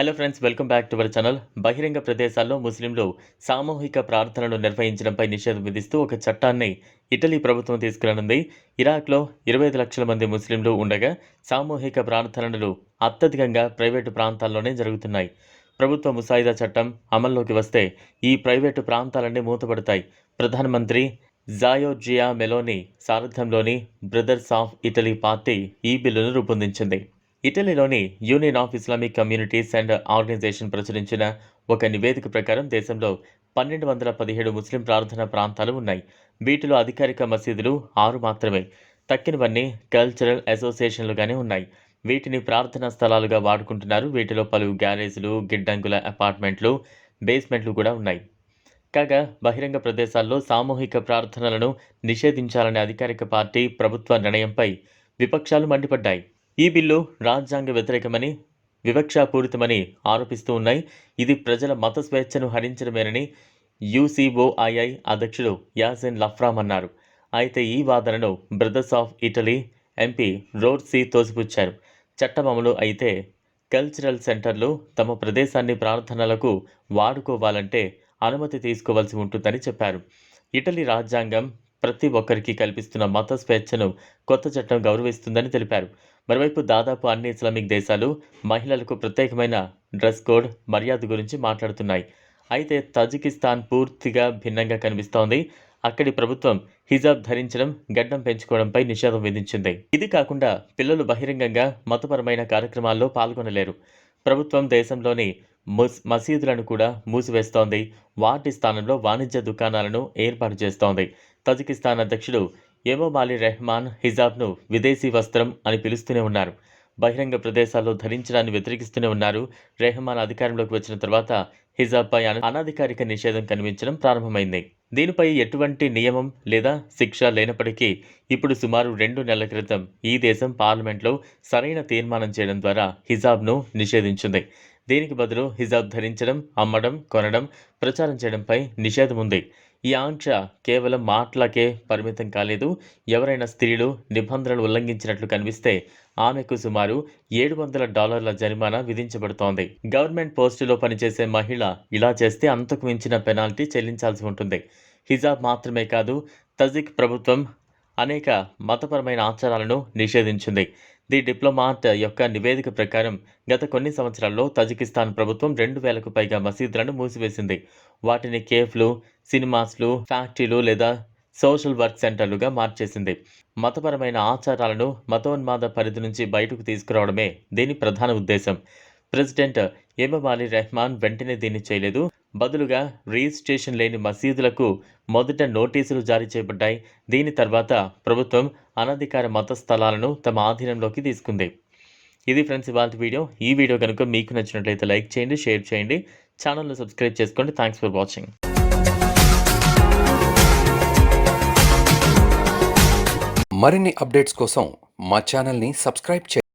Hello friends welcome back to our channel బహిరంగ ప్రదేశాల్లో ముస్లింలు సామూహిక ప్రార్థనలు నిర్వహించడంపై నిషేధం విధిస్తూ ఒక చట్టాన్ని ఇటలీ ప్రభుత్వం తీసుకురానుంది. ఇరాక్లో ఇరవై ఐదు లక్షల మంది ముస్లింలు ఉండగా సామూహిక ప్రార్థనలు అత్యధికంగా ప్రైవేటు ప్రాంతాల్లోనే జరుగుతున్నాయి. ప్రభుత్వ ముసాయిదా చట్టం అమల్లోకి వస్తే ఈ ప్రైవేటు ప్రాంతాలన్నీ మూతపడతాయి. ప్రధానమంత్రి జాయోజియా మెలోని సారథ్యంలోని బ్రదర్స్ ఆఫ్ ఇటలీ పార్టీ ఈ బిల్లును రూపొందించింది. ఇటలీలోని Union of Islamic Communities and Organization ప్రచురించిన ఒక నివేదిక ప్రకారం దేశంలో పన్నెండు వందల పదిహేడు ముస్లిం ప్రార్థనా ప్రాంతాలు ఉన్నాయి. వీటిలో అధికారిక మసీదులు ఆరు మాత్రమే. తక్కినవన్నీ కల్చరల్ అసోసియేషన్లుగానే ఉన్నాయి. వీటిని ప్రార్థనా స్థలాలుగా వాడుకుంటున్నారు. వీటిలో పలు గ్యారేజ్లు గిడ్డంగుల అపార్ట్మెంట్లు బేస్మెంట్లు కూడా ఉన్నాయి. కాగా బహిరంగ ప్రదేశాల్లో సామూహిక ప్రార్థనలను నిషేధించాలనే అధికారిక పార్టీ ప్రభుత్వ నిర్ణయంపై విపక్షాలు మండిపడ్డాయి. ఈ బిల్లు రాజ్యాంగ వ్యతిరేకమని వివక్షాపూరితమని ఆరోపిస్తూ ఉన్నాయి. ఇది ప్రజల మత స్వేచ్ఛను హరించడమేనని యూసీఓఐఐ అధ్యక్షుడు యాసిన్ లఫ్రామ్ అన్నారు. అయితే ఈ వాదనను బ్రదర్స్ ఆఫ్ ఇటలీ ఎంపీ రోడ్సీ తోసిపుచ్చారు. చట్టం అమలు అయితే కల్చరల్ సెంటర్లు తమ ప్రదేశాన్ని ప్రార్థనలకు వాడుకోవాలంటే అనుమతి తీసుకోవాల్సి ఉంటుందని చెప్పారు. ఇటలీ రాజ్యాంగం ప్రతి ఒక్కరికి కల్పిస్తున్న మత స్వేచ్ఛను కొత్త చట్టం గౌరవిస్తుందని తెలిపారు. మరోవైపు దాదాపు అన్ని ఇస్లామిక్ దేశాలు మహిళలకు ప్రత్యేకమైన డ్రెస్ కోడ్ మర్యాద గురించి మాట్లాడుతున్నాయి. అయితే తజికిస్తాన్ పూర్తిగా భిన్నంగా కనిపిస్తోంది. అక్కడి ప్రభుత్వం హిజాబ్ ధరించడం గడ్డం పెంచుకోవడంపై నిషేధం విధించింది. ఇది కాకుండా పిల్లలు బహిరంగంగా మతపరమైన కార్యక్రమాల్లో పాల్గొనలేరు. ప్రభుత్వం దేశంలోని మసీదులను కూడా మూసివేస్తోంది. వాటి స్థానంలో వాణిజ్య దుకాణాలను ఏర్పాటు చేస్తోంది. తజికిస్తాన్ అధ్యక్షుడు ఎమోమాలి రెహమాన్ హిజాబ్ను విదేశీ వస్త్రం అని పిలుస్తూనే ఉన్నారు. బహిరంగ ప్రదేశాల్లో ధరించడాన్ని వ్యతిరేకిస్తూనే ఉన్నారు. రెహమాన్ అధికారంలోకి వచ్చిన తర్వాత హిజాబ్పై అనధికారిక నిషేధం కనిపించడం ప్రారంభమైంది. దీనిపై ఎటువంటి నియమం లేదా శిక్ష లేనప్పటికీ ఇప్పుడు సుమారు రెండు నెలల క్రితం ఈ దేశం పార్లమెంట్లో సరైన తీర్మానం చేయడం ద్వారా హిజాబ్ను నిషేధించింది. దీనికి బదులు హిజాబ్ ధరించడం అమ్మడం కొనడం ప్రచారం చేయడంపై నిషేధం ఉంది. ఈ ఆంక్ష కేవలం మాటలకే పరిమితం కాలేదు. ఎవరైనా స్త్రీలు నిబంధనలు ఉల్లంఘించినట్లు కనిపిస్తే ఆమెకు సుమారు ఏడు వందల డాలర్ల జరిమానా విధించబడుతోంది. గవర్నమెంట్ పోస్టులో పనిచేసే మహిళ ఇలా చేస్తే అంతకు మించిన పెనాల్టీ చెల్లించాల్సి ఉంటుంది. హిజాబ్ మాత్రమే కాదు తజిక్ ప్రభుత్వం అనేక మతపరమైన ఆచారాలను నిషేధించింది. ది డిప్లొమాట్ యొక్క నివేదిక ప్రకారం గత కొన్ని సంవత్సరాల్లో తజికిస్తాన్ ప్రభుత్వం రెండు వేలకు పైగా మసీదులను మూసివేసింది. వాటిని కేఫ్లు సినిమాస్లు ఫ్యాక్టరీలు లేదా సోషల్ వర్క్ సెంటర్లుగా మార్చేసింది. మతపరమైన ఆచారాలను మతోన్మాద పరిధి నుంచి బయటకు తీసుకురావడమే దీని ప్రధాన ఉద్దేశం. ప్రెసిడెంట్ ఎమబాలి రెహమాన్ వెంటనే దీన్ని చేయలేదు. బదులుగా రిజిస్ట్రేషన్ లేని మసీదులకు మొదట నోటీసులు జారీ చేయబడ్డాయి. దీని తర్వాత ప్రభుత్వం అనధికార మత స్థలాలను తమ ఆధీనంలోకి తీసుకుంది. ఇది ఫ్రెండ్స్ ఇవాళ వీడియో. ఈ వీడియో కనుక మీకు నచ్చినట్లయితే లైక్ చేయండి షేర్ చేయండి. ఛానల్ను సబ్స్క్రైబ్ చేసుకోండి. థ్యాంక్స్ ఫర్ వాచింగ్ మరిన్ని అప్డేట్స్ కోసం మా ఛానల్ని సబ్స్క్రైబ్ చేయండి.